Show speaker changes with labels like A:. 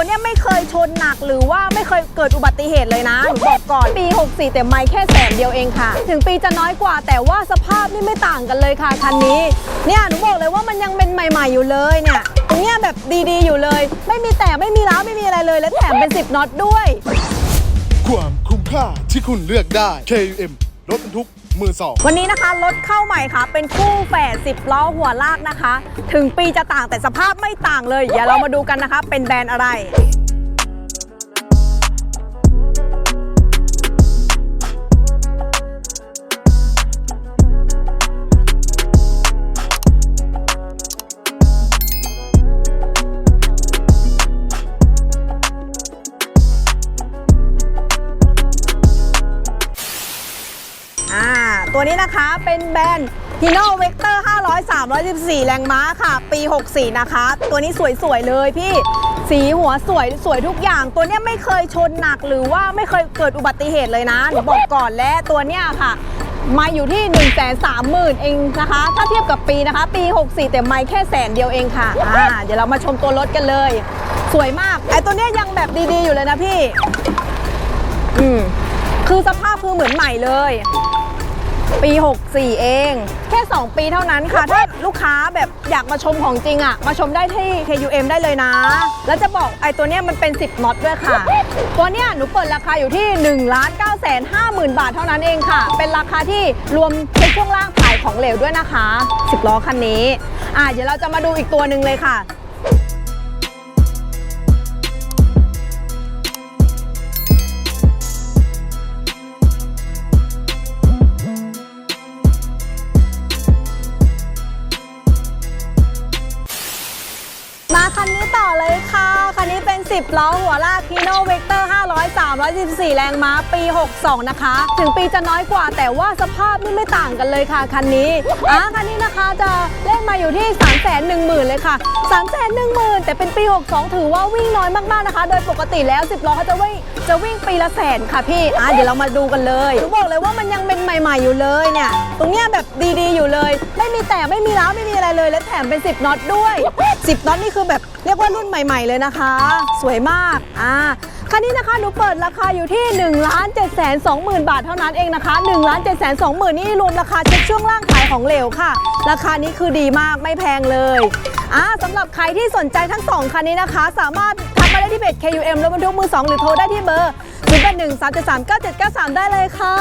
A: ตัวเนี้ยไม่เคยชนหนักหรือว่าไม่เคยเกิดอุบัติเหตุเลยนะหนูบอกก่อนปี 64 แต่ไม่แค่แสนเดียวเองค่ะ ถึงปีจะน้อยกว่าแต่ว่าสภาพนี่ไม่ต่างกันเลยค่ะคันนี้เนี่ยหนูบอกเลยว่ามันยังเป็นใหม่ ๆอยู่เลยเนี่ยตรงเนี้ยแบบดีๆอยู่เลย ไม่มีแต่ไม่มีร้าวไม่มีอะไรเลย และแถมเป็น 10น็อตด้วย
B: ความคุ้มค่าที่คุณเลือกได้ KUM รถบรรทุก มือสอง
A: วันนี้นะคะรถเข้าใหม่ค่ะ เป็นคู่แฝด10 ล้อหัวลากนะคะ ถึงปีจะต่างแต่สภาพไม่ต่างเลย อย่าเรามาดูกันนะคะ เป็นแบรนด์อะไร ตัวนี้นะคะเป็นแบรนด์ Hino Vector 500 314 แรงม้าค่ะ ปี 64 นะคะ ตัวนี้สวยๆเลยพี่สีหัวสวยสวยทุกอย่าง ตัวเนี้ยไม่เคยชนหนักหรือว่าไม่เคยเกิดอุบัติเหตุเลยนะหนูบอกก่อนและตัวเนี้ยค่ะ มาอยู่ที่ 1 3 0 0 0 0 เองนะคะ ถ้าเทียบกับปีนะคะ ปี 64 แต่ไม่แค่แสนเดียวเองค่ะอ่าเดี๋ยวเรามาชมตัวรถกันเลย สวยมากไอ้ตัวเนี้ยยังแบบดีๆอยู่เลยนะพี่ อืมคือสภาพคือเหมือนใหม่เลย ปี 64 เอง แค่ 2 ปีเท่านั้นค่ะ ถ้าลูกค้าแบบอยากมาชมของจริงอะมาชมได้ที่ KUM ได้เลยนะ แล้วจะบอกไอ้ตัวเนี้ยมันเป็น 10น็อตด้วยค่ะ ตัวเนี้ยหนูเปิดราคาอยู่ที่ 1 9 5 0 0 0 บาทเท่านั้นเองค่ะ เป็นราคาที่รวมเช็คช่วงล่างขายของเหลวด้วยนะคะ 10ล้อคันนี้ อะเดี๋ยวเราจะมาดูอีกตัวหนึ่งเลยค่ะ คันนี้ต่อเลยค่ะ คันนี้ 10 ล้อหัวลาก Hino Vector 500 314 แรงม้าปี 62 นะคะ ถึงปีจะน้อยกว่าแต่ว่าสภาพนี่ไม่ต่างกันเลยค่ะ คันนี้อะคันนี้นะคะจะเลขมาอยู่ที่ 3 1 0 0 0 0 เลยค่ะ 3 1 0 0 0 0 แต่เป็นปี 62 ถือว่าวิ่งน้อยมากๆนะคะ โดยปกติแล้ว 10 ล้อเขาจะวิ่งจะวิ่งปีละแสนค่ะพี่อะเดี๋ยวเรามาดูกันเลยหนูบอกเลยว่ามันยังเป็นใหม่ ๆอยู่เลยเนี่ย ตรงเนี้ยแบบดีๆอยู่เลย ไม่มีแต่ไม่มีร้าวไม่มีอะไรเลย และแถมเป็น 10น็อตด้วย 10น็อตนี่คือแบบเรียกว่ารุ่นใหม่ ๆเลยนะคะสวยมากอ่าคันนี้นะคะหนูเปิดราคาอยู่ที่1 7 2 0 0 0 0บาทเท่านั้นเองนะคะ1 7 2 0 0 0 0นี่รวมราคาเช็คช่วงล่างขายของเหลวค่ะ ราคานี้คือดีมากไม่แพงเลยอ่าสำหรับใครที่สนใจทั้ง2คันนี้นะคะ สามารถทักมาได้ที่เพจ KUM รถบรรทุกมือ2หรือโทรได้ที่เบอร์0 8 1 3 7 3 9 7 9 3 ได้เลยค่ะ